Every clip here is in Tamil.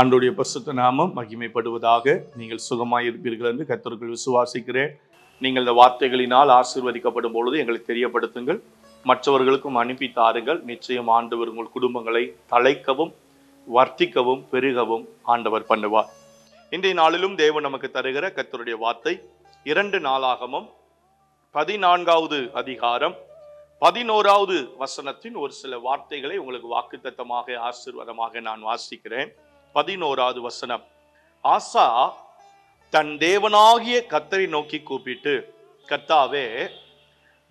ஆண்டுடைய பரிசுத்த நாமம் மகிமைப்படுவதாக நீங்கள் சுகமாக இருப்பீர்கள் என்று கத்தர்கள் விசுவாசிக்கிறேன். நீங்கள் இந்த வார்த்தைகளினால் ஆசீர்வதிக்கப்படும் பொழுது எங்களுக்கு தெரியப்படுத்துங்கள். மற்றவர்களுக்கும் அனுப்பி தாருங்கள். நிச்சயம் ஆண்டவர் உங்கள் குடும்பங்களை தழைக்கவும் வர்த்திக்கவும் பெருகவும் ஆண்டவர் பண்ணுவார். இன்றைய நாளிலும் தேவன் நமக்கு தருகிற கத்தருடைய வார்த்தை இரண்டு நாளாகமும் பதினான்காவது அதிகாரம் பதினோராவது வசனத்தின் ஒரு சில வார்த்தைகளை உங்களுக்கு வாக்குத்தத்தமாக ஆசீர்வாதமாக நான் வாசிக்கிறேன். பதினோராவது வசனம். ஆசா தன் தேவனாகிய கத்தரை நோக்கி கூப்பிட்டு கர்த்தாவே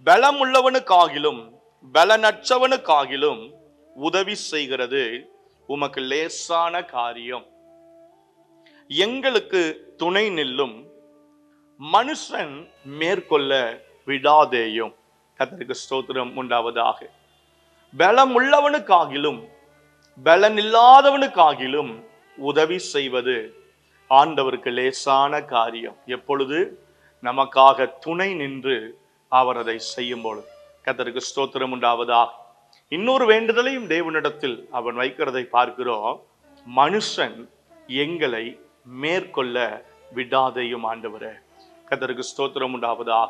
பலமுள்ளவனுக்காகிலும் பலனற்றவனுக்காகிலும் உதவி செய்கிறது உமக்கு லேசான காரியம். எங்களுக்கு துணை நில்லும் மனுஷன் மேற்கொள்ள விடாதேயும். கத்தருக்கு ஸ்தோத்திரம் உண்டாவதாக. பலம் உள்ளவனுக்காகிலும் பலன் இல்லாதவனுக்காகிலும் உதவி செய்வது ஆண்டவருக்கு லேசான காரியம். எப்பொழுது? நமக்காக துணை நின்று அவர் அதை செய்யும் பொழுது கத்தருக்கு ஸ்தோத்திரம் உண்டாவதா? இன்னொரு வேண்டுதலையும் தேவனிடத்தில் அவன் வைக்கிறதை பார்க்கிறோம். மனுஷன் எங்களை மேற்கொள்ள விடாதையும் ஆண்டவரே. கத்தருக்கு ஸ்தோத்திரம் உண்டாவதா?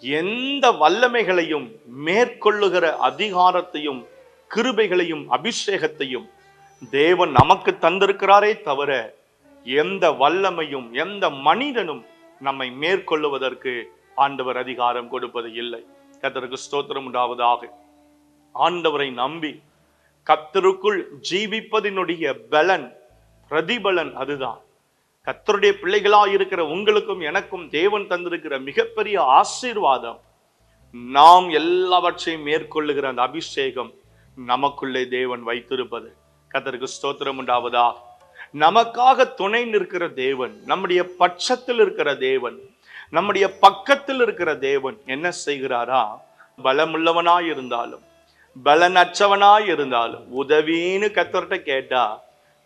எந்த வல்லமைகளையும் மேற்கொள்ளுகிற அதிகாரத்தையும் கிருபைகளையும் அபிஷேகத்தையும் தேவன் நமக்கு தந்திருக்கிறாரே தவிர எந்த வல்லமையும் எந்த மனிதனும் நம்மை மேற்கொள்ளுவதற்கு ஆண்டவர் அதிகாரம் கொடுப்பது இல்லை. கத்தருக்கு ஸ்தோத்திரம் உண்டாவதாக. ஆண்டவரை நம்பி கத்தருக்குள் ஜீவிப்பதினுடைய பலன் பிரதிபலன் அதுதான். கத்தருடைய பிள்ளைகளா இருக்கிற உங்களுக்கும் எனக்கும் தேவன் தந்திருக்கிற மிகப்பெரிய ஆசீர்வாதம். நாம் எல்லாவற்றையும் மேற்கொள்ளுகிற அந்த அபிஷேகம் நமக்குள்ளே தேவன் வைத்திருப்பது. கத்தருக்கு ஸ்தோத்திரம் உண்டாவதா? நமக்காக துணை நிற்கிற தேவன் நம்முடைய பட்சத்தில் இருக்கிற தேவன் நம்முடைய பக்கத்தில் இருக்கிற தேவன் என்ன செய்கிறாரா? பலமுள்ளவனாய் இருந்தாலும் பலனற்றவனாய் இருந்தாலும் உதவின்னு கத்தர்கிட்ட கேட்டா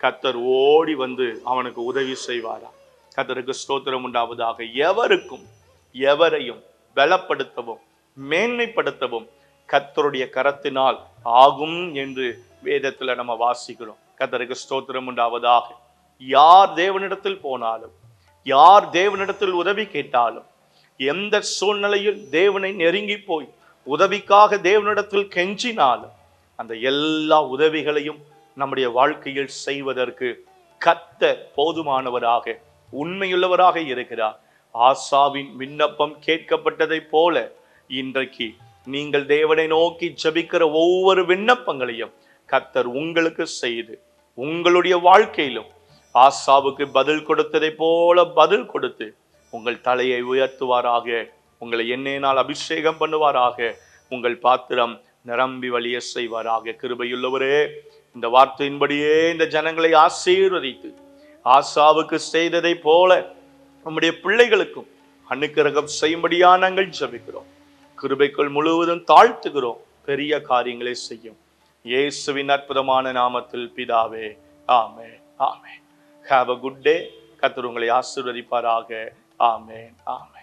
கத்தர் ஓடி வந்து அவனுக்கு உதவி செய்வாரா? கத்தருக்கு ஸ்தோத்திரம் உண்டாவதாக எவருக்கும் எவரையும் பலப்படுத்தவும் மேன்மைப்படுத்தவும் கத்தருடைய கரத்தினால் ஆகும் என்று வேதத்தில் நம்ம வாசிக்கிறோம். கத்தருக்கு ஸ்தோத்திரம் உண்டாவதாக. யார் தேவனிடத்தில் போனாலும் யார் தேவனிடத்தில் உதவி கேட்டாலும் எந்த சூழ்நிலையில் தேவனை நெருங்கி போய் உதவிக்காக தேவனிடத்தில் கெஞ்சினாலும் அந்த எல்லா உதவிகளையும் நம்முடைய வாழ்க்கையில் செய்வதற்கு கத்த போதுமானவராக உண்மையுள்ளவராக இருக்கிறார். ஆசாவின் விண்ணப்பம் கேட்கப்பட்டதைப் போல இன்றைக்கு நீங்கள் தேவனை நோக்கி ஜபிக்கிற ஒவ்வொரு விண்ணப்பங்களையும் கத்தர் உங்களுக்கு செய்து உங்களுடைய வாழ்க்கையிலும் ஆசாவுக்கு பதில் கொடுத்ததை போல பதில் கொடுத்து உங்கள் தலையை உயர்த்துவாராக. உங்களை எண்ணெயினால் அபிஷேகம் பண்ணுவாராக. உங்கள் பாத்திரம் நிரம்பி வழிய செய்வாராக. கிருபையுள்ளவரே இந்த வார்த்தையின்படியே இந்த ஜனங்களை ஆசீர்வதித்து ஆசாவுக்கு செய்ததை போல நம்முடைய பிள்ளைகளுக்கும் அனுக்கிரகம் செய்யும்படியா நாங்கள் ஜபிக்கிறோம். கிருபைக்குள் முழுவதும் தாழ்த்துகிறோம். பெரிய காரியங்களை செய்யும். இயேசுவின் அற்புதமான நாமத்தில் பிதாவே ஆமே ஆமே ஹாவ் அ குட் டே கத்தர் உங்களை ஆசிர்வதிப்பாராக. ஆமே ஆமே